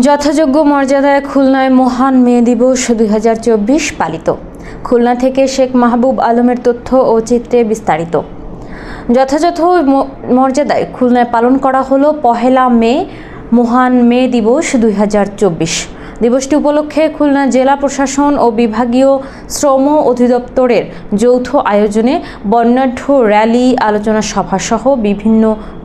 যথাযোগ্য মর্যাদায় খুলনায় মহান মে দিবস দুই হাজার চব্বিশ পালিত। খুলনা থেকে শেখ মাহবুব আলমের তথ্য ও চিত্রে বিস্তারিত। যথাযথ মর্যাদায় খুলনায় পালন করা হলো পহেলা মে মহান মে দিবস দুই হাজার চব্বিশ। দিবসটি উপলক্ষে খুলনা জেলা প্রশাসন ও বিভাগীয় শ্রম অধিদপ্তরের যৌথ আয়োজনে বর্ণাঢ্য র্যালি, আলোচনা সভা সহ বিভিন্ন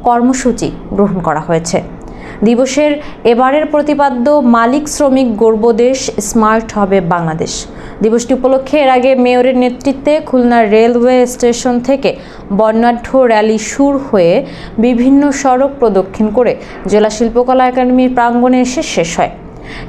কর্মসূচি গ্রহণ করা হয়েছে। দিবসের এবারের প্রতিপাদ্য, মালিক শ্রমিক গর্বদেশ স্মার্ট হবে বাংলাদেশ। দিবসটি উপলক্ষে এর আগে মেয়রের নেতৃত্বে খুলনা রেলওয়ে স্টেশন থেকে বর্ণাঢ্য র্যালি শুর হয়ে বিভিন্ন সড়ক প্রদক্ষিণ করে জেলা শিল্পকলা একাডেমির প্রাঙ্গণে এসে শেষ হয়।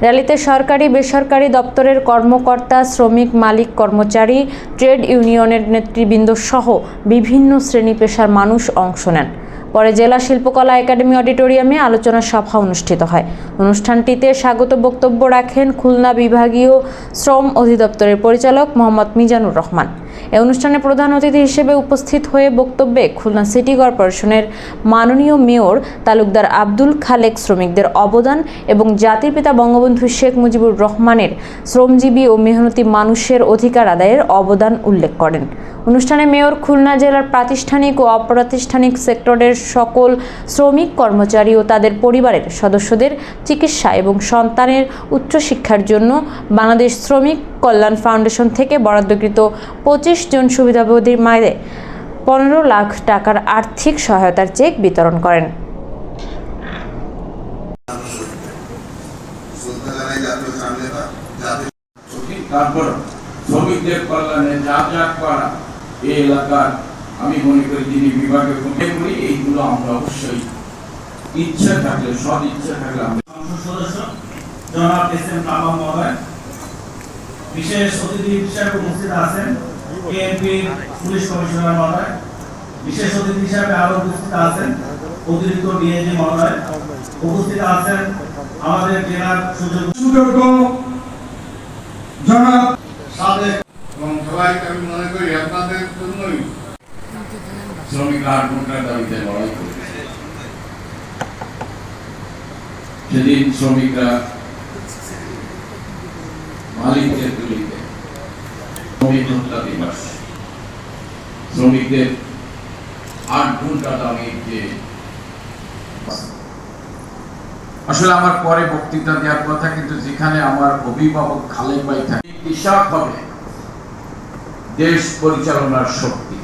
র্যালিতে সরকারি, বেসরকারি দপ্তরের কর্মকর্তা, শ্রমিক, মালিক, কর্মচারী, ট্রেড ইউনিয়নের নেতৃবৃন্দ সহ বিভিন্ন শ্রেণি পেশার মানুষ অংশ নেন। পরে জেলা শিল্পকলা একাডেমি অডিটোরিয়ামে আলোচনা সভা অনুষ্ঠিত হয়। অনুষ্ঠানটিতে স্বাগত বক্তব্য রাখেন খুলনা বিভাগীয় শ্রম অধিদপ্তরের পরিচালক মোহাম্মদ মিজানুর রহমান। এ অনুষ্ঠানে প্রধান অতিথি হিসেবে উপস্থিত হয়ে বক্তব্যে খুলনা সিটি কর্পোরেশনের মাননীয় মেয়র তালুকদার আব্দুল খালেক শ্রমিকদের অবদান এবং জাতির পিতা বঙ্গবন্ধু শেখ মুজিবুর রহমানের শ্রমজীবী ও মেহনতি মানুষের অধিকার আদায়ের অবদান উল্লেখ করেন। অনুষ্ঠানে মেয়র খুলনা জেলার প্রাতিষ্ঠানিক ও অপ্রাতিষ্ঠানিক সেক্টরের সকল শ্রমিক কর্মচারী ও তাদের পরিবারের সদস্যদের চিকিৎসা এবং সন্তানের উচ্চশিক্ষার জন্য বাংলাদেশ শ্রমিক কল্যাণ ফাউন্ডেশন থেকে বরাদ্দকৃত পঁচিশ জন সুবিধাভোগীর মায়ের পনেরো লাখ টাকার আর্থিক সহায়তার চেক বিতরণ করেন। তারপর শ্রমিকদের কল্যাণে যা যা করা এই এলাকার আমি মনে করি যিনি বিভাগে মনে করি এইগুলো আমরা অবশ্যই ইচ্ছা থাকলে সৎ ইচ্ছা থাকলে আমরা সংসদ সদস্য জনাব এস এম কামাল মহোদয় বিশেষ অতিথি হিসাবে উপস্থিত আছেন কেএনপি পুলিশ কমিশনার মহোদয়। বিশেষ অতিথি হিসাবে আরও উপস্থিত আছেন অতিরিক্ত ডিএজি মহোদয়। উপস্থিত আছেন আমাদের জেলার সুযোগ সুযোগ্য জনাব সাবেক এবং সবাইকে আমি মনে করি আপনাদের জন্যই শ্রমিকরা আট ঘণ্টার দাবিতে লড়াই করেছে। সেদিন শ্রমিকরা শ্রমিক হত্যা দিবস শ্রমিকদের আট ঘণ্টা দাবির যে আসলে আমার পরে বক্তৃতা দেওয়ার কথা, কিন্তু যেখানে আমার অভিভাবক খালেক ভাই থাকে কৃষক হবে দেশ পরিচালনার শক্তি।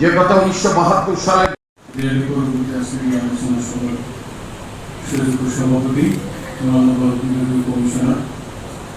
যে কথা উনিশশো বাহাত্তর সালে সভাপতি কমিশনার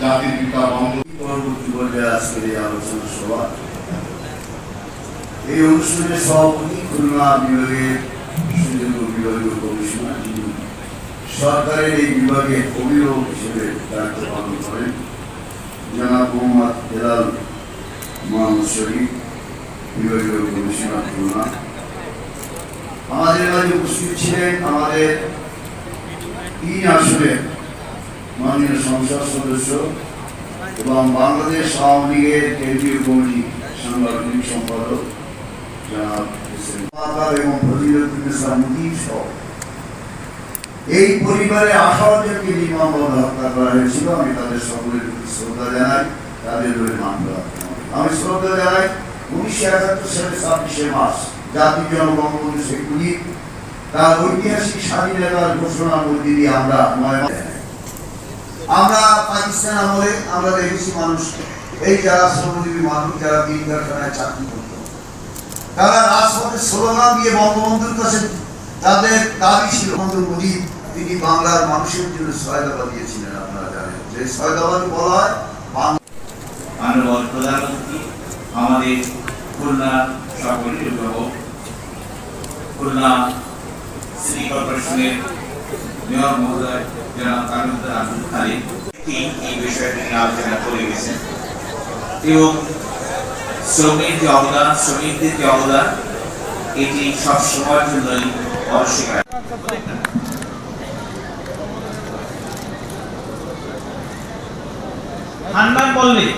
জাতির পিতা পরবর্তী পর্যায়ে আজকের এই আলোচনা সভা এই সভাপতি খুলনা বিভাগের বিভাগীয় কমিশনার সরকারের এই বিভাগের অভিভাবক হিসেবে দায়িত্ব পালন করেন, জনাব মোহাম্মদ হেলাল মোহাম্মদ শরীফ, বিভাগীয় কমিশনার খুলনা। আমাদের মাঝে উপস্থিত ছিলেন আমাদের তিন আসনের মাননীয় সংসদ সদস্য এবং বাংলাদেশ আওয়ামী লীগের কেন্দ্রীয় কমিটি সাংগঠনিক সম্পাদক এই পরিবারে নির্মমভাবে হত্যা করা হয়েছিল। আমি তাদের সকলের প্রতি শ্রদ্ধা জানাই, তাদের মান আমি শ্রদ্ধা জানাই, উনিশশো একাত্তর সালের ছাব্বিশে মার্চ জাতির মুজিব তার ঐতিহাসিক স্বাধীনতার ঘোষণার মধ্যে আমরা নয় আমরা পাকিস্তান আমলে আমরা দেখেছি মানুষ এই যারা শ্রমজীবী মানুষ, যারা দিন কারখানায় চাকরি করত। তারা রাজপথে স্লোগান দিয়ে বঙ্গবন্ধুর কাছে তাদের দাবি ছিল, বঙ্গবন্ধু মুজিব, তিনি বাংলার মানুষের জন্য সহায়তা দিয়েছিলেন, আপনারা জানেন। যে সহায়তাবাদ বলা হয় মাননীয় প্রধান অতিথি আমাদের খুলনা সকল অভিভাবক খুলনা সিটি কর্পোরেশনের মেয়র মহোদয় জনাব এবং শ্রমিক অবদান শ্রমিকদের অবদান এটি সব সময়ের জন্যই অস্বীকার মল্লিক